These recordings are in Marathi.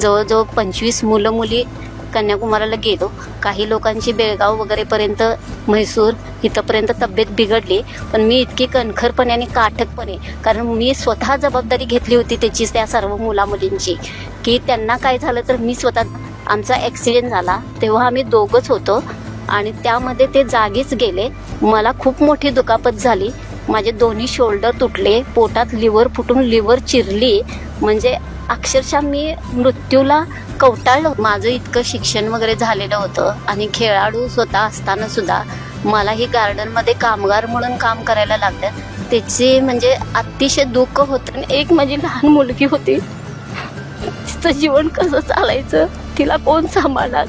जवळजवळ पंचवीस मुलं मुली कन्याकुमारीला गेलो. काही लोकांची बेळगाव वगैरेपर्यंत म्हैसूर इथंपर्यंत तब्येत बिघडली. पण मी इतकी कणखरपणे आणि काटकपणे कारण मी स्वतः जबाबदारी घेतली होती त्याची त्या सर्व मुलामुलींची की त्यांना काय झालं तर मी स्वतः आमचा ॲक्सिडेंट झाला तेव्हा आम्ही दोघंच होतो. आणि त्यामध्ये ते जागीच गेले. मला खूप मोठी दुखापत झाली. माझे दोन्ही शोल्डर तुटले पोटात लिव्हर फुटून लिव्हर चिरली. म्हणजे अक्षरशः मी मृत्यूला कवटाळलं. माझं इतकं शिक्षण वगैरे झालेलं होतं आणि खेळाडू स्वतः असताना सुद्धा मला ही गार्डनमध्ये कामगार म्हणून काम करायला लागलं त्याचे म्हणजे अतिशय दुःख होतं आणि एक माझी लहान मुलगी होती. तिचं जीवन कसं चालायचं तिला कोण सांभाळणार?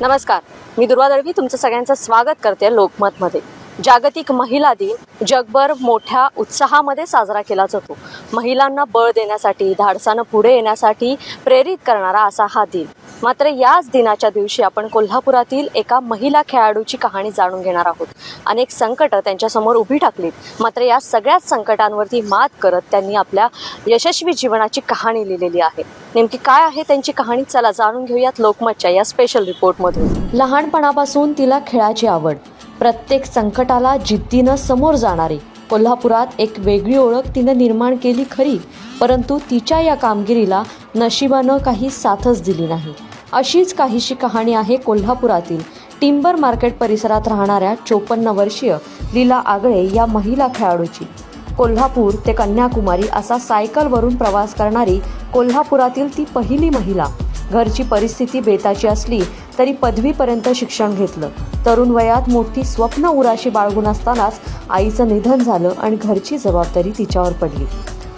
नमस्कार. मी दुर्वा दळवी तुमचं सगळ्यांचं स्वागत करते लोकमतमध्ये. जागतिक महिला दिन जगभर मोठ्या उत्साहामध्ये साजरा केला जातो. महिलांना बळ देण्यासाठी धाडसानं पुढे येण्यासाठी प्रेरित करणारा असा हा दिन. मात्र याच दिनाच्या दिवशी आपण कोल्हापुरातील एका महिला खेळाडूची कहाणी जाणून घेणार आहोत. अनेक संकट त्यांच्यासमोर उभी टाकलीत. मात्र या सगळ्याच संकटांवरती मात करत त्यांनी आपल्या यशस्वी जीवनाची कहाणी लिहिलेली आहे. नेमकी काय आहे त्यांची कहाणी? चला जाणून घेऊयात लोकमतच्या या स्पेशल रिपोर्टमधून लहानपणापासून तिला खेळाची आवड. प्रत्येक संकटाला जिद्दीनं समोर जाणारी. कोल्हापुरात एक वेगळी ओळख तिनं निर्माण केली खरी परंतु तिच्या या कामगिरीला नशिबानं काही साथच दिली नाही. अशीच काहीशी कहाणी आहे कोल्हापुरातील टिंबर मार्केट परिसरात राहणाऱ्या चोपन्न वर्षीय लीला आगळे या महिला खेळाडूची. कोल्हापूर ते कन्याकुमारी असा सायकलवरून प्रवास करणारी कोल्हापुरातील ती पहिली महिला. घरची परिस्थिती बेताची असली तरी पदवीपर्यंत शिक्षण घेतलं. तरुण वयात मोठी स्वप्न उराशी बाळगून असतानाच आईचं निधन झालं आणि घरची जबाबदारी तिच्यावर पडली.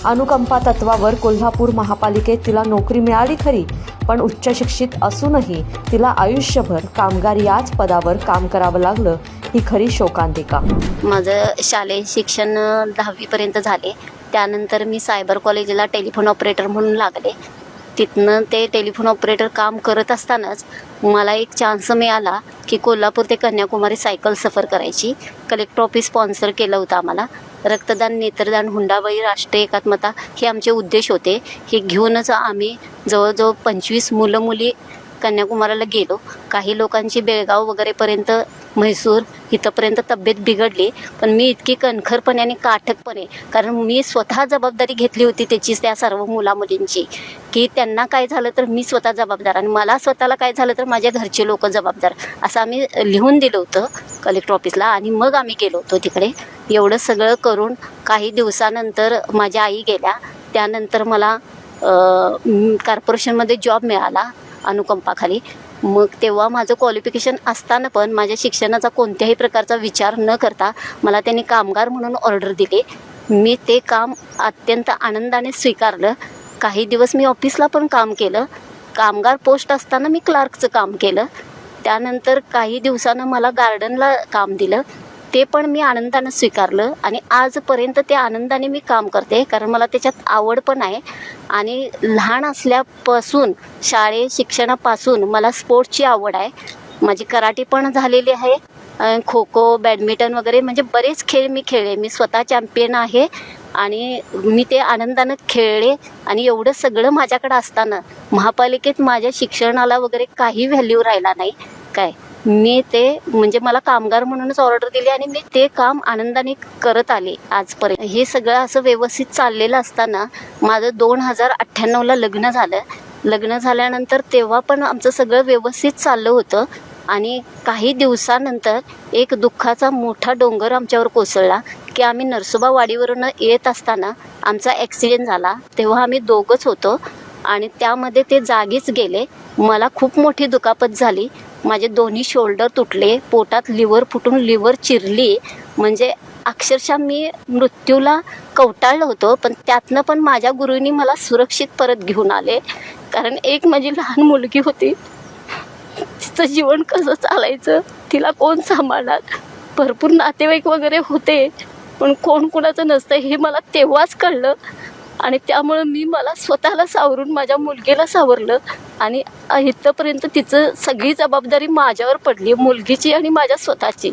अनुकंपा तत्वावर कोल्हापूर महापालिकेत तिला नोकरी मिळाली खरी पण उच्च शिक्षित असूनही तिला आयुष्यभर कामगार याच पदावर काम करावं लागलं ही खरी शोकांतिका. माझं शालेय शिक्षण दहावीपर्यंत झाले. त्यानंतर मी सायबर कॉलेजला टेलिफोन ऑपरेटर म्हणून लागले. तिथनं ते टेलिफोन ऑपरेटर काम करत असतानाच मला एक चान्स मिळाला की कोल्हापूर ते कन्याकुमारी सायकल सफर करायची. कलेक्टर ऑफिस स्पॉन्सर केलं होतं आम्हाला. रक्तदान नेत्रदान हुंडाबाई राष्ट्रीय एकात्मता हे आमचे उद्देश होते. हे घेऊनच आम्ही जवळजवळ पंचवीस मुलं मुली कन्याकुमारीला गेलो. काही लोकांची बेळगाव वगैरेपर्यंत म्हैसूर इथंपर्यंत तब्येत बिघडली. पण मी इतकी कणखरपणे आणि काटकपणे कारण मी स्वतः जबाबदारी घेतली होती त्याची त्या सर्व मुलामुलींची की त्यांना काय झालं तर मी स्वतः जबाबदार आणि मला स्वतःला काय झालं तर माझ्या घरचे लोक जबाबदार. असं आम्ही लिहून दिलं होतं कलेक्टर ऑफिसला आणि मग आम्ही गेलो होतो तिकडे. एवढं सगळं करून काही दिवसानंतर माझ्या आई गेल्या. त्यानंतर मला कॉर्पोरेशनमध्ये जॉब मिळाला. अनुकंपाखाली. मग तेव्हा माझं क्वालिफिकेशन असताना पण माझ्या शिक्षणाचा कोणत्याही प्रकारचा विचार न करता मला त्यांनी कामगार म्हणून ऑर्डर दिली. मी ते काम अत्यंत आनंदाने स्वीकारलं. काही दिवस मी ऑफिसला पण काम केलं. कामगार पोस्ट असताना मी क्लार्कचं काम केलं. त्यानंतर काही दिवसानं मला गार्डनला काम दिलं. ते पण मी आनंदानं स्वीकारलं आणि आजपर्यंत ते आनंदाने मी काम करते कारण मला त्याच्यात आवड पण आहे. आणि लहान असल्यापासून शाळे शिक्षणापासून मला स्पोर्ट्सची आवड आहे. माझी कराटे पण झालेली आहे. खो खो बॅडमिंटन वगैरे म्हणजे बरेच खेळ मी खेळले. मी स्वतः चॅम्पियन आहे आणि मी ते आनंदानं खेळले आणि एवढं सगळं माझ्याकडं असताना महापालिकेत माझ्या शिक्षणाला वगैरे काही व्हॅल्यू राहिला नाही. काय? मी ते म्हणजे मला कामगार म्हणूनच ऑर्डर दिली आणि मी ते काम आनंदाने करत आले आजपर्यंत. हे सगळं असं व्यवस्थित चाललेलं असताना माझं दोन हजार अठ्ठ्याण्णवला लग्न झालं. लग्न झाल्यानंतर तेव्हा पण आमचं सगळं व्यवस्थित चाललं होतं आणि काही दिवसानंतर एक दुःखाचा मोठा डोंगर आमच्यावर कोसळला की आम्ही नरसोबा वाडीवरून येत असताना आमचा ॲक्सिडेंट झाला. तेव्हा आम्ही दोघंच होतो आणि त्यामध्ये ते जागीच गेले. मला खूप मोठी दुखापत झाली. माझे दोन्ही शोल्डर तुटले पोटात लिव्हर फुटून लिव्हर चिरली. म्हणजे अक्षरशः मी मृत्यूला कवटाळलं होतं पण त्यातनं पण माझ्या गुरुंनी मला सुरक्षित परत घेऊन आले. कारण एक माझी लहान मुलगी होती. तिचं जीवन कसं चालायचं तिला कोण सांभाळणार? भरपूर नातेवाईक वगैरे होते पण कोण कुणाचं नसतं हे मला तेव्हाच कळलं. आणि त्यामुळं मी मला स्वतःला सावरून माझ्या मुलगीला सावरलं आणि इथंपर्यंत तिचं सगळी जबाबदारी माझ्यावर पडली मुलगीची आणि माझ्या स्वतःची.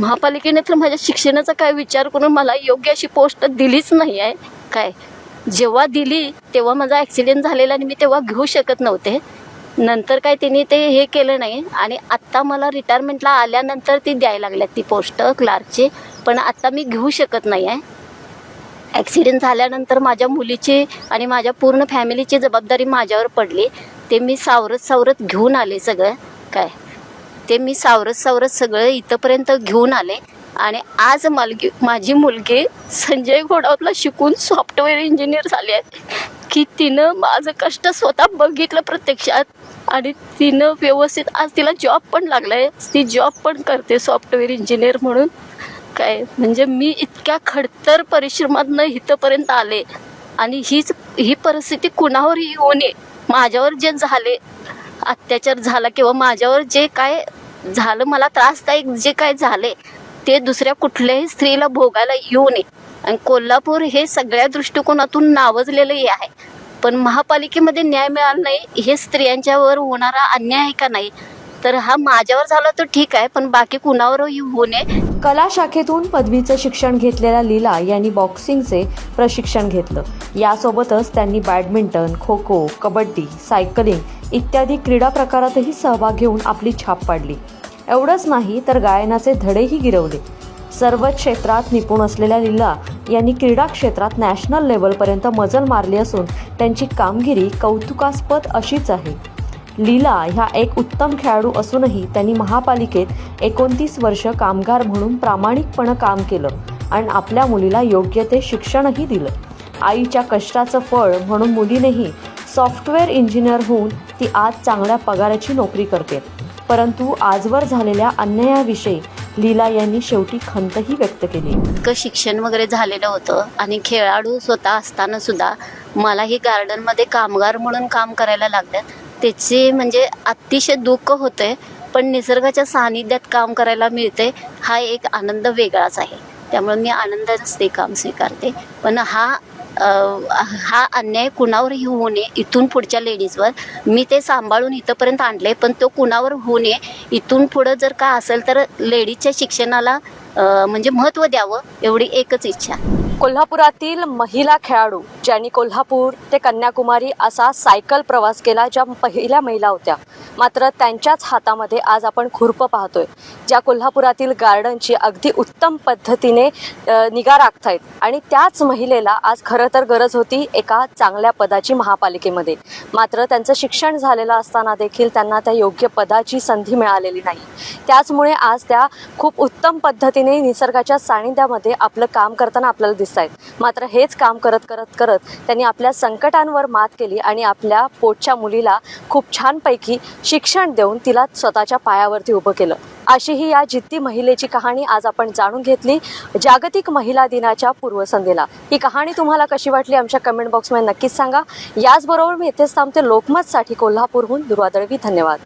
महापालिकेने तर माझ्या शिक्षणाचा काय विचार करून मला योग्य अशी पोस्ट दिलीच नाही आहे. काय? जेव्हा दिली तेव्हा माझा ॲक्सिडेंट झालेला आणि मी तेव्हा घेऊ शकत नव्हते. नंतर काय तिने ते हे केलं नाही आणि आत्ता मला रिटायरमेंटला आल्यानंतर ती द्यायला लागल्यात ती पोस्ट क्लार्कची पण आत्ता मी घेऊ शकत नाही आहे. ॲक्सिडेंट झाल्यानंतर माझ्या मुलीची आणि माझ्या पूर्ण फॅमिलीची जबाबदारी माझ्यावर पडली. ते मी सावरत सावरत घेऊन आले सगळं. काय? ते मी सावरत सावरत सगळं इथंपर्यंत घेऊन आले. आणि आज मालगी माझी मुलगी संजय घोडावला शिकून सॉफ्टवेअर इंजिनियर झाली आहे. की तिनं माझं कष्ट स्वतः बघितलं प्रत्यक्षात. आणि तिनं व्यवस्थित आज तिला जॉब पण लागला आहे ती जॉब पण करते सॉफ्टवेअर इंजिनियर म्हणून. काय? म्हणजे मी इतक्या खडतर परिश्रमातनं इथंपर्यंत आले आणि हीच ही परिस्थिती कुणावरही येऊ नये? माझ्यावर जे झाले अत्याचार झाला किंवा माझ्यावर जे काय झालं मला त्रासदायक जे काय झाले ते दुसऱ्या कुठल्याही स्त्रीला भोगायला येऊ नये. आणि कोल्हापूर हे सगळ्या दृष्टिकोनातून नावजलेलंही आहे. पण महापालिकेमध्ये न्याय मिळाला नाही हे स्त्रियांच्यावर होणारा अन्याय आहे का नाही? तर हा माझ्यावर झाला तर ठीक आहे पण बाकी कुणावरही होऊ नये. कला शाखेतून पदवीचं शिक्षण घेतलेल्या लीला यांनी बॉक्सिंगचे प्रशिक्षण घेतलं. यासोबतच त्यांनी बॅडमिंटन खो खो कबड्डी सायकलिंग इत्यादी क्रीडा प्रकारातही सहभाग घेऊन आपली छाप पाडली. एवढंच नाही तर गायनाचे धडेही गिरवले. सर्वच क्षेत्रात निपुण असलेल्या लीला यांनी क्रीडा क्षेत्रात नॅशनल लेवलपर्यंत मजल मारली असून त्यांची कामगिरी कौतुकास्पद अशीच आहे. लीला ह्या एक उत्तम खेळाडू असूनही त्यांनी महापालिकेत एकोणतीस वर्ष कामगार म्हणून प्रामाणिकपणे काम केलं आणि आपल्या मुलीला योग्य ते शिक्षणही दिलं. आईच्या कष्टाचं फळ म्हणून मुलीनेही सॉफ्टवेअर इंजिनियर होऊन ती आज चांगल्या पगाराची नोकरी करते. परंतु आजवर झालेल्या अन्यायाविषयी लीला यांनी शेवटी खंतही व्यक्त केली. इतकं शिक्षण वगैरे झालेलं होतं आणि खेळाडू स्वतः असताना सुद्धा मला ही गार्डनमध्ये कामगार म्हणून काम करायला लागलं त्याचे म्हणजे अतिशय दुःख होते पण निसर्गाच्या सानिध्यात काम करायला मिळते हा एक आनंद वेगळाच आहे. त्यामुळे मी आनंदानेच ते काम स्वीकारते. पण हा हा अन्याय कुणावरही होऊ नये इथून पुढच्या लेडीजवर. मी ते सांभाळून इथंपर्यंत आणले पण तो कुणावर होऊ नये इथून पुढं जर का असेल तर लेडीजच्या शिक्षणाला म्हणजे महत्त्व द्यावं एवढी एकच इच्छा कोल्हापुरातील महिला खेळाडू ज्यांनी कोल्हापूर ते कन्याकुमारी असा सायकल प्रवास केला ज्या पहिल्या महिला होत्या. मात्र त्यांच्याच हातामध्ये आज आपण खुरपं पाहतोय. ज्या कोल्हापुरातील गार्डनची अगदी उत्तम पद्धतीने निगा राखतायत आणि त्याच महिलेला आज खरं तर गरज होती एका चांगल्या पदाची महापालिकेमध्ये. मात्र त्यांचं शिक्षण झालेलं असताना देखील त्यांना त्या योग्य पदाची संधी मिळालेली नाही. त्याचमुळे आज त्या खूप उत्तम पद्धतीने निसर्गाच्या सानिध्यामध्ये आपलं काम करताना आपल्याला दिसत आहेत. मात्र हेच काम करत करत करत त्यांनी आपल्या संकटांवर मात केली आणि आपल्या पोटच्या मुलीला खूप छानपैकी शिक्षण देऊन तिला स्वतःच्या पायावरती उभं केलं. अशी ही या जिद्दी महिलेची कहाणी आज आपण जाणून घेतली. जागतिक महिला दिनाच्या पूर्वसंध्येला. ही कहाणी तुम्हाला कशी वाटली आमच्या कमेंट बॉक्समध्ये नक्कीच सांगा. याचबरोबर मी इथेच थांबते. लोकमतसाठी कोल्हापूरहून दुर्वादळवी धन्यवाद.